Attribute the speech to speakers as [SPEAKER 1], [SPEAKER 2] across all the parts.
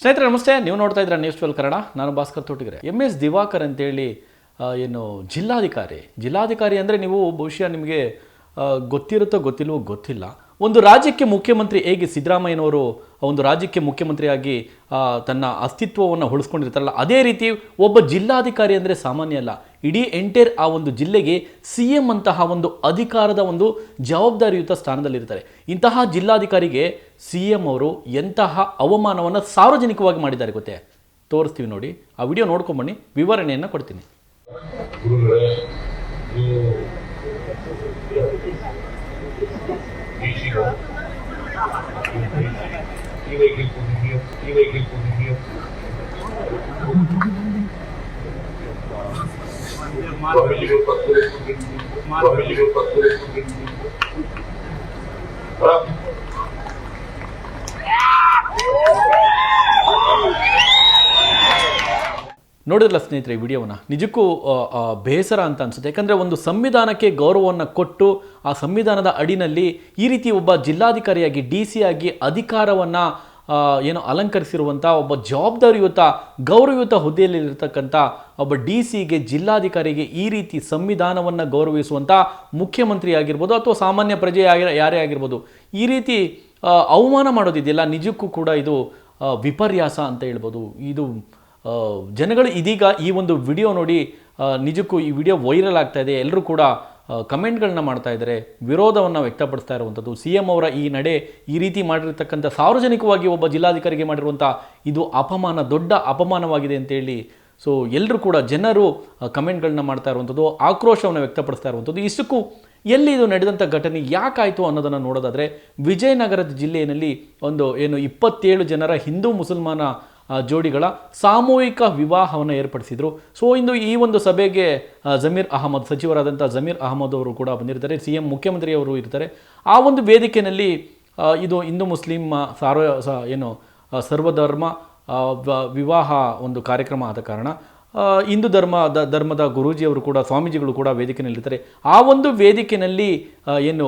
[SPEAKER 1] ಸ್ನೇಹಿತರೆ, ನಮಸ್ತೆ. ನೀವು ನೋಡ್ತಾ ಇದ್ದೀರಾ ನ್ಯೂಸ್ ಟ್ವೆಲ್ ಕನ್ನಡ. ನಾನು ಭಾಸ್ಕರ್ ತೋಟಿಗೆರೆ ಎಂ ಎಸ್ ದಿವಾಕರ್ ಅಂತೇಳಿ ಏನು, ಜಿಲ್ಲಾಧಿಕಾರಿ. ಜಿಲ್ಲಾಧಿಕಾರಿ ಅಂದರೆ ನೀವು ಬಹುಶಃ ನಿಮಗೆ ಗೊತ್ತಿರುತ್ತೋ ಗೊತ್ತಿಲ್ವೋ ಗೊತ್ತಿಲ್ಲ. ಒಂದು ರಾಜ್ಯಕ್ಕೆ ಮುಖ್ಯಮಂತ್ರಿ ಹೇಗೆ ಸಿದ್ದರಾಮಯ್ಯನವರು ಒಂದು ರಾಜ್ಯಕ್ಕೆ ಮುಖ್ಯಮಂತ್ರಿಯಾಗಿ ತನ್ನ ಅಸ್ತಿತ್ವವನ್ನು ಉಳಿಸ್ಕೊಂಡಿರ್ತಾರಲ್ಲ, ಅದೇ ರೀತಿ ಒಬ್ಬ ಜಿಲ್ಲಾಧಿಕಾರಿ ಅಂದರೆ ಸಾಮಾನ್ಯ ಅಲ್ಲ. ಇಡೀ ಎಂಟೈರ್ ಆ ಒಂದು ಜಿಲ್ಲೆಗೆ ಸಿ ಎಂ ಅಂತಹ ಒಂದು ಅಧಿಕಾರದ ಒಂದು ಜವಾಬ್ದಾರಿಯುತ ಸ್ಥಾನದಲ್ಲಿರ್ತಾರೆ. ಇಂತಹ ಜಿಲ್ಲಾಧಿಕಾರಿಗೆ ಸಿ ಎಂ ಅವರು ಎಂತಹ ಅವಮಾನವನ್ನು ಸಾರ್ವಜನಿಕವಾಗಿ ಮಾಡಿದ್ದಾರೆ ಗೊತ್ತೇ? ತೋರಿಸ್ತೀವಿ ನೋಡಿ. ಆ ವಿಡಿಯೋ ನೋಡ್ಕೊಂಬನ್ನಿ. ವಿವರಣೆಯನ್ನು ಕೊಡ್ತೀನಿ. ನೋಡಿದ್ರಲ್ಲ ಸ್ನೇಹಿತರೆ ಈ ವಿಡಿಯೋವನ್ನು? ನಿಜಕ್ಕೂ ಬೇಸರ ಅಂತ ಅನ್ಸುತ್ತೆ. ಯಾಕಂದರೆ ಒಂದು ಸಂವಿಧಾನಕ್ಕೆ ಗೌರವವನ್ನು ಕೊಟ್ಟು, ಆ ಸಂವಿಧಾನದ ಅಡಿನಲ್ಲಿ ಈ ರೀತಿ ಒಬ್ಬ ಜಿಲ್ಲಾಧಿಕಾರಿಯಾಗಿ, ಡಿ ಸಿ ಆಗಿ ಅಧಿಕಾರವನ್ನು ಏನು ಅಲಂಕರಿಸಿರುವಂಥ ಒಬ್ಬ ಜವಾಬ್ದಾರಿಯುತ ಗೌರವಯುತ ಹುದ್ದೆಯಲ್ಲಿರ್ತಕ್ಕಂಥ ಒಬ್ಬ ಡಿ ಸಿಗೆ ಜಿಲ್ಲಾಧಿಕಾರಿಗೆ ಈ ರೀತಿ ಸಂವಿಧಾನವನ್ನು ಗೌರವಿಸುವಂಥ ಮುಖ್ಯಮಂತ್ರಿ ಆಗಿರ್ಬೋದು ಅಥವಾ ಸಾಮಾನ್ಯ ಪ್ರಜೆ ಯಾರೇ ಆಗಿರ್ಬೋದು, ಈ ರೀತಿ ಅವಮಾನ ಮಾಡೋದಿದೆಯಲ್ಲ, ನಿಜಕ್ಕೂ ಕೂಡ ಇದು ವಿಪರ್ಯಾಸ ಅಂತ ಹೇಳ್ಬೋದು. ಇದು ಜನಗಳು ಇದೀಗ ಈ ಒಂದು ವಿಡಿಯೋ ನೋಡಿ ನಿಜಕ್ಕೂ ಈ ವಿಡಿಯೋ ವೈರಲ್ ಆಗ್ತಾ ಇದೆ. ಎಲ್ಲರೂ ಕೂಡ ಕಮೆಂಟ್ಗಳನ್ನ ಮಾಡ್ತಾ ಇದ್ದಾರೆ, ವಿರೋಧವನ್ನು ವ್ಯಕ್ತಪಡಿಸ್ತಾ ಇರುವಂಥದ್ದು. ಸಿ ಎಂ ಅವರ ಈ ನಡೆ ಈ ರೀತಿ ಮಾಡಿರ್ತಕ್ಕಂಥ ಸಾರ್ವಜನಿಕವಾಗಿ ಒಬ್ಬ ಜಿಲ್ಲಾಧಿಕಾರಿಗೆ ಮಾಡಿರುವಂಥ ಇದು ಅಪಮಾನ, ದೊಡ್ಡ ಅಪಮಾನವಾಗಿದೆ ಅಂತೇಳಿ ಸೊ ಎಲ್ಲರೂ ಕೂಡ ಜನರು ಕಮೆಂಟ್ಗಳನ್ನ ಮಾಡ್ತಾ ಇರುವಂಥದ್ದು, ಆಕ್ರೋಶವನ್ನು ವ್ಯಕ್ತಪಡಿಸ್ತಾ ಇರುವಂಥದ್ದು. ಇಷ್ಟಕ್ಕೂ ಎಲ್ಲಿ ಇದು ನಡೆದಂಥ ಘಟನೆ ಯಾಕಾಯಿತು ಅನ್ನೋದನ್ನು ನೋಡೋದಾದರೆ, ವಿಜಯನಗರದ ಜಿಲ್ಲೆಯಲ್ಲಿ ಒಂದು ಏನು ಇಪ್ಪತ್ತೇಳು ಜನರ ಹಿಂದೂ ಮುಸಲ್ಮಾನ ಜೋಡಿಗಳ ಸಾಮೂಹಿಕ ವಿವಾಹವನ್ನು ಏರ್ಪಡಿಸಿದರು. ಸೊ ಇಂದು ಈ ಒಂದು ಸಭೆಗೆ ಜಮೀರ್ ಅಹಮದ್ ಸಚಿವರಾದಂಥ ಜಮೀರ್ ಅಹಮದ್ ಅವರು ಕೂಡ ಬಂದಿರ್ತಾರೆ. ಸಿ ಎಂ ಮುಖ್ಯಮಂತ್ರಿಯವರು ಇರ್ತಾರೆ. ಆ ಒಂದು ವೇದಿಕೆಯಲ್ಲಿ ಇದು ಹಿಂದೂ ಮುಸ್ಲಿಂ ಸಾರ್ವ ಏನು ಸರ್ವಧರ್ಮ ವಿವಾಹ ಒಂದು ಕಾರ್ಯಕ್ರಮ ಆದ ಕಾರಣ ಹಿಂದೂ ಧರ್ಮ ಧರ್ಮದ ಗುರೂಜಿಯವರು ಕೂಡ, ಸ್ವಾಮೀಜಿಗಳು ಕೂಡ ವೇದಿಕೆಯಲ್ಲಿರ್ತಾರೆ ಆ ಒಂದು ವೇದಿಕೆಯಲ್ಲಿ ಏನು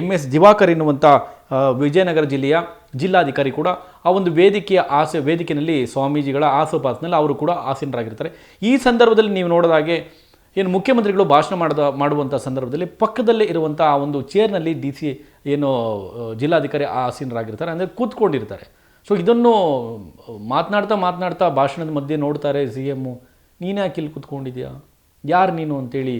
[SPEAKER 1] ಎಂ ಎಸ್ ದಿವಾಕರ್ ಎನ್ನುವಂಥ ವಿಜಯನಗರ ಜಿಲ್ಲೆಯ ಜಿಲ್ಲಾಧಿಕಾರಿ ಕೂಡ ಆ ಒಂದು ವೇದಿಕೆಯ ಆಸೆ ವೇದಿಕೆಯಲ್ಲಿ ಸ್ವಾಮೀಜಿಗಳ ಆಸುಪಾಸಿನಲ್ಲಿ ಅವರು ಕೂಡ ಆಸೀನರಾಗಿರ್ತಾರೆ. ಈ ಸಂದರ್ಭದಲ್ಲಿ ನೀವು ನೋಡಿದ ಹಾಗೆ ಏನು ಮುಖ್ಯಮಂತ್ರಿಗಳು ಭಾಷಣ ಮಾಡಿದ ಮಾಡುವಂಥ ಸಂದರ್ಭದಲ್ಲಿ ಪಕ್ಕದಲ್ಲೇ ಇರುವಂಥ ಆ ಒಂದು ಚೇರ್ನಲ್ಲಿ ಡಿ ಸಿ ಏನು ಜಿಲ್ಲಾಧಿಕಾರಿ ಆಸೀನರಾಗಿರ್ತಾರೆ, ಅಂದರೆ ಕೂತ್ಕೊಂಡಿರ್ತಾರೆ. ಸೊ ಇದನ್ನು ಮಾತನಾಡ್ತಾ ಮಾತನಾಡ್ತಾ ಭಾಷಣದ ಮಧ್ಯೆ ನೋಡ್ತಾರೆ ಸಿ ಎಮ್ಮು ನೀನು ಯಾಕೆ ಇಲ್ಲಿ ಕೂತ್ಕೊಂಡಿದ್ಯಾ? ಯಾರು ನೀನು ಅಂತೇಳಿ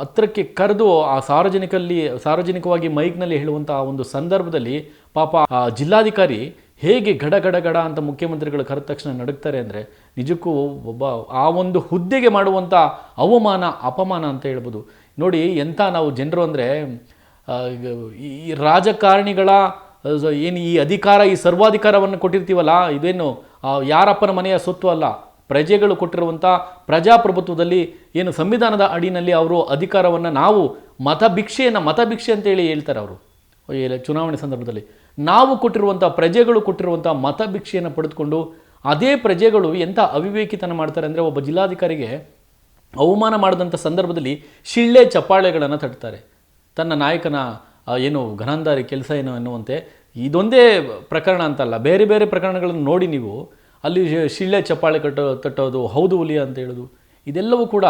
[SPEAKER 1] ಹತ್ರಕ್ಕೆ ಕರೆದು ಆ ಸಾರ್ವಜನಿಕಲ್ಲಿ, ಸಾರ್ವಜನಿಕವಾಗಿ ಮೈಕ್ನಲ್ಲಿ ಹೇಳುವಂಥ ಒಂದು ಸಂದರ್ಭದಲ್ಲಿ ಪಾಪ ಆ ಜಿಲ್ಲಾಧಿಕಾರಿ ಹೇಗೆ ಗಡ ಗಡ ಗಡ ಅಂತ ಮುಖ್ಯಮಂತ್ರಿಗಳು ಕರೆದ ತಕ್ಷಣ ನಡುಗ್ತಾರೆ ಅಂದರೆ ನಿಜಕ್ಕೂ ಒಬ್ಬ ಆ ಒಂದು ಹುದ್ದೆಗೆ ಮಾಡುವಂಥ ಅವಮಾನ, ಅಪಮಾನ ಅಂತ ಹೇಳ್ಬೋದು. ನೋಡಿ ಎಂಥ ನಾವು ಜನರು ಅಂದರೆ ಈ ರಾಜಕಾರಣಿಗಳ, ಏನು ಈ ಅಧಿಕಾರ, ಈ ಸರ್ವಾಧಿಕಾರವನ್ನು ಕೊಟ್ಟಿರ್ತೀವಲ್ಲ, ಇದೇನು ಯಾರಪ್ಪನ ಮನೆಯ ಸೊತ್ತು ಅಲ್ಲ. ಪ್ರಜೆಗಳು ಕೊಟ್ಟಿರುವಂಥ ಪ್ರಜಾಪ್ರಭುತ್ವದಲ್ಲಿ ಏನು ಸಂವಿಧಾನದ ಅಡಿನಲ್ಲಿ ಅವರು ಅಧಿಕಾರವನ್ನು ನಾವು ಮತಭಿಕ್ಷೆಯನ್ನು ಮತಭಿಕ್ಷೆ ಅಂತೇಳಿ ಹೇಳ್ತಾರೆ ಅವರು. ಚುನಾವಣೆ ಸಂದರ್ಭದಲ್ಲಿ ನಾವು ಕೊಟ್ಟಿರುವಂಥ ಪ್ರಜೆಗಳು ಕೊಟ್ಟಿರುವಂಥ ಮತಭಿಕ್ಷೆಯನ್ನು ಪಡೆದುಕೊಂಡು ಅದೇ ಪ್ರಜೆಗಳು ಎಂಥ ಅವಿವೇಕಿತನ ಮಾಡ್ತಾರೆ ಅಂದರೆ ಒಬ್ಬ ಜಿಲ್ಲಾಧಿಕಾರಿಗೆ ಅವಮಾನ ಮಾಡಿದಂಥ ಸಂದರ್ಭದಲ್ಲಿ ಶಿಳ್ಳೆ ಚಪ್ಪಾಳೆಗಳನ್ನು ತಟ್ತಾರೆ. ತನ್ನ ನಾಯಕನ ಏನು ಘನಾಂಧಾರಿ ಕೆಲಸ ಏನು ಅನ್ನುವಂತೆ ಇದೊಂದೇ ಪ್ರಕರಣ ಅಂತಲ್ಲ. ಬೇರೆ ಬೇರೆ ಪ್ರಕರಣಗಳನ್ನು ನೋಡಿ ನೀವು ಅಲ್ಲಿ ಶಿಳ್ಳೆ ಚಪ್ಪಾಳೆ ಕಟ್ಟ, ತಟ್ಟೋದು, ಹೌದು ಹುಲಿ ಅಂತ ಹೇಳೋದು. ಇದೆಲ್ಲವೂ ಕೂಡ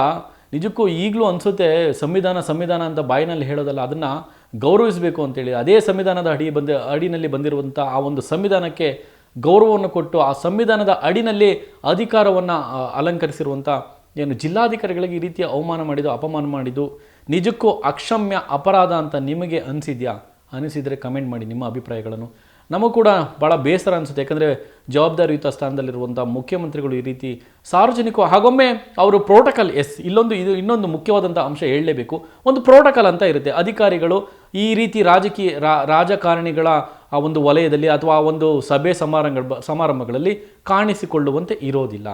[SPEAKER 1] ನಿಜಕ್ಕೂ ಈಗಲೂ ಅನಿಸುತ್ತೆ, ಸಂವಿಧಾನ ಸಂವಿಧಾನ ಅಂತ ಬಾಯಿನಲ್ಲಿ ಹೇಳೋದಲ್ಲ, ಅದನ್ನು ಗೌರವಿಸಬೇಕು ಅಂತೇಳಿ. ಅದೇ ಸಂವಿಧಾನದ ಅಡಿ ಬಂದ, ಅಡಿನಲ್ಲಿ ಬಂದಿರುವಂಥ ಆ ಒಂದು ಸಂವಿಧಾನಕ್ಕೆ ಗೌರವವನ್ನು ಕೊಟ್ಟು ಆ ಸಂವಿಧಾನದ ಅಡಿನಲ್ಲಿ ಅಧಿಕಾರವನ್ನು ಅಲಂಕರಿಸಿರುವಂಥ ಏನು ಜಿಲ್ಲಾಧಿಕಾರಿಗಳಿಗೆ ಈ ರೀತಿಯ ಅವಮಾನ ಮಾಡಿದ್ದು, ಅಪಮಾನ ಮಾಡಿದ್ದು, ನಿಜಕ್ಕೂ ಅಕ್ಷಮ್ಯ ಅಪರಾಧ ಅಂತ ನಿಮಗೆ ಅನಿಸಿದ್ಯಾ? ಅನಿಸಿದರೆ ಕಮೆಂಟ್ ಮಾಡಿ ನಿಮ್ಮ ಅಭಿಪ್ರಾಯಗಳನ್ನು. ನಮಗೂ ಕೂಡ ಭಾಳ ಬೇಸರ ಅನಿಸುತ್ತೆ. ಯಾಕಂದರೆ ಜವಾಬ್ದಾರಿಯುತ ಸ್ಥಾನದಲ್ಲಿರುವಂಥ ಮುಖ್ಯಮಂತ್ರಿಗಳು ಈ ರೀತಿ ಸಾರ್ವಜನಿಕ ಹಾಗೊಮ್ಮೆ ಅವರು ಪ್ರೋಟೋಕಾಲ್ ಎಸ್ ಇಲ್ಲೊಂದು ಇದು ಇನ್ನೊಂದು ಮುಖ್ಯವಾದಂಥ ಅಂಶ ಹೇಳಲೇಬೇಕು. ಒಂದು ಪ್ರೋಟೋಕಾಲ್ ಅಂತ ಇರುತ್ತೆ. ಅಧಿಕಾರಿಗಳು ಈ ರೀತಿ ರಾಜಕೀಯ ರಾಜಕಾರಣಿಗಳ ಆ ಒಂದು ವಲಯದಲ್ಲಿ ಅಥವಾ ಒಂದು ಸಭೆ ಸಮಾರಂಭ ಸಮಾರಂಭಗಳಲ್ಲಿ ಕಾಣಿಸಿಕೊಳ್ಳುವಂತೆ ಇರೋದಿಲ್ಲ.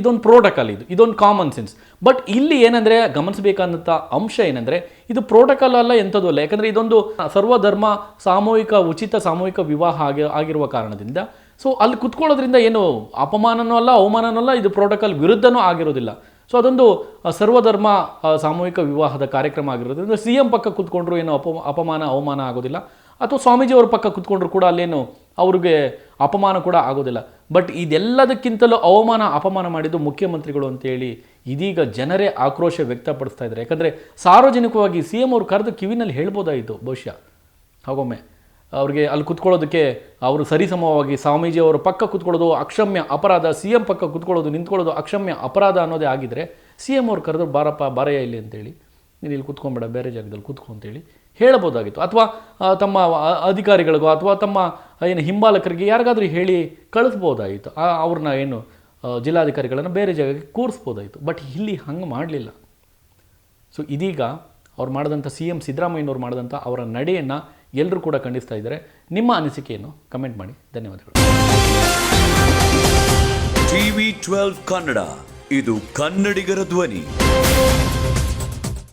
[SPEAKER 1] ಇದೊಂದು ಪ್ರೋಟೋಕಾಲ್ ಇದು, ಇದೊಂದು ಕಾಮನ್ ಸೆನ್ಸ್ ಬಟ್ ಇಲ್ಲಿ ಏನಂದರೆ ಗಮನಿಸಬೇಕಾದಂಥ ಅಂಶ ಏನಂದರೆ, ಇದು ಪ್ರೋಟೋಕಾಲ್ ಅಲ್ಲ ಎಂಥದ್ದು ಅಲ್ಲ. ಯಾಕಂದರೆ ಇದೊಂದು ಸರ್ವಧರ್ಮ ಸಾಮೂಹಿಕ, ಉಚಿತ ಸಾಮೂಹಿಕ ವಿವಾಹ ಆಗಿ, ಆಗಿರುವ ಕಾರಣದಿಂದ. ಸೊ ಅಲ್ಲಿ ಕುತ್ಕೊಳ್ಳೋದ್ರಿಂದ ಏನು, ಅಪಮಾನನೂ ಅಲ್ಲ, ಅವಮಾನನೂ ಅಲ್ಲ, ಇದು ಪ್ರೋಟೋಕಾಲ್ ವಿರುದ್ಧನೂ ಆಗಿರೋದಿಲ್ಲ. ಸೊ ಅದೊಂದು ಸರ್ವಧರ್ಮ ಸಾಮೂಹಿಕ ವಿವಾಹದ ಕಾರ್ಯಕ್ರಮ ಆಗಿರೋದ್ರಿಂದ ಸಿ ಎಂ ಪಕ್ಕ ಕುತ್ಕೊಂಡ್ರು ಏನು ಅಪ ಅಪಮಾನ, ಅವಮಾನ ಆಗೋದಿಲ್ಲ. ಅಥವಾ ಸ್ವಾಮೀಜಿ ಅವ್ರ ಪಕ್ಕ ಕುತ್ಕೊಂಡ್ರು ಕೂಡ ಅಲ್ಲೇನು ಅವ್ರಿಗೆ ಅಪಮಾನ ಕೂಡ ಆಗೋದಿಲ್ಲ. ಬಟ್ ಇದೆಲ್ಲದಕ್ಕಿಂತಲೂ ಅವಮಾನ, ಅಪಮಾನ ಮಾಡಿದ್ದು ಮುಖ್ಯಮಂತ್ರಿಗಳು ಅಂತೇಳಿ ಇದೀಗ ಜನರೇ ಆಕ್ರೋಶ ವ್ಯಕ್ತಪಡಿಸ್ತಾ ಇದ್ದಾರೆ. ಯಾಕಂದರೆ ಸಾರ್ವಜನಿಕವಾಗಿ ಸಿ ಎಂ ಅವರು ಕರೆದು ಕಿವಿನಲ್ಲಿ ಹೇಳ್ಬೋದಾಯಿತು ಬಹುಶಃ. ಹಾಗೊಮ್ಮೆ ಅವ್ರಿಗೆ ಅಲ್ಲಿ ಕುತ್ಕೊಳ್ಳೋದಕ್ಕೆ ಅವರು ಸರಿಸಮವಾಗಿ ಸ್ವಾಮೀಜಿ ಅವರು ಪಕ್ಕ ಕುತ್ಕೊಳ್ಳೋದು ಅಕ್ಷಮ್ಯ ಅಪರಾಧ ಸಿ ಎಂ ಪಕ್ಕ ಕುತ್ಕೊಳ್ಳೋದು, ನಿಂತ್ಕೊಳ್ಳೋದು ಅಕ್ಷಮ್ಯ ಅಪರಾಧ ಅನ್ನೋದೇ ಆಗಿದ್ದರೆ ಸಿ ಎಂ ಅವ್ರು ಕರೆದ್ರು ಬಾರಪ್ಪ, ಬಾರಯ್ಯ ಇಲ್ಲಿ ಅಂತೇಳಿ. ನೀನು ಇಲ್ಲಿ ಕುತ್ಕೊಂಬೇಡ ಬೇರೆ ಜಾಗದಲ್ಲಿ ಕೂತ್ಕೊ ಅಂತೇಳಿ ಹೇಳ್ಬೋದಾಗಿತ್ತು ಅಥವಾ ತಮ್ಮ ಅಧಿಕಾರಿಗಳಿಗೋ ಅಥವಾ ತಮ್ಮ ಏನು ಹಿಂಬಾಲಕರಿಗೆ ಯಾರಿಗಾದ್ರೂ ಹೇಳಿ ಕಳಿಸ್ಬೋದಾಗಿತ್ತು ಅವ್ರನ್ನ ಏನು ಜಿಲ್ಲಾಧಿಕಾರಿಗಳನ್ನು ಬೇರೆ ಜಾಗಕ್ಕೆ ಕೂರಿಸ್ಬೋದಾಯಿತು. ಬಟ್ ಇಲ್ಲಿ ಹಂಗೆ ಮಾಡಲಿಲ್ಲ. ಸೊ ಇದೀಗ ಅವ್ರು ಮಾಡಿದಂಥ ಸಿ ಎಂ ಸಿದ್ದರಾಮಯ್ಯನವ್ರು ಮಾಡಿದಂಥ ಅವರ ನಡೆಯನ್ನು ಎಲ್ಲರೂ ಕೂಡ ಖಂಡಿಸ್ತಾ ಇದ್ದಾರೆ. ನಿಮ್ಮ ಅನಿಸಿಕೆಯನ್ನು ಕಮೆಂಟ್ ಮಾಡಿ. ಧನ್ಯವಾದಗಳು.
[SPEAKER 2] TV twelve Kannada. ಇದು ಕನ್ನಡಿಗರ ಧ್ವನಿ.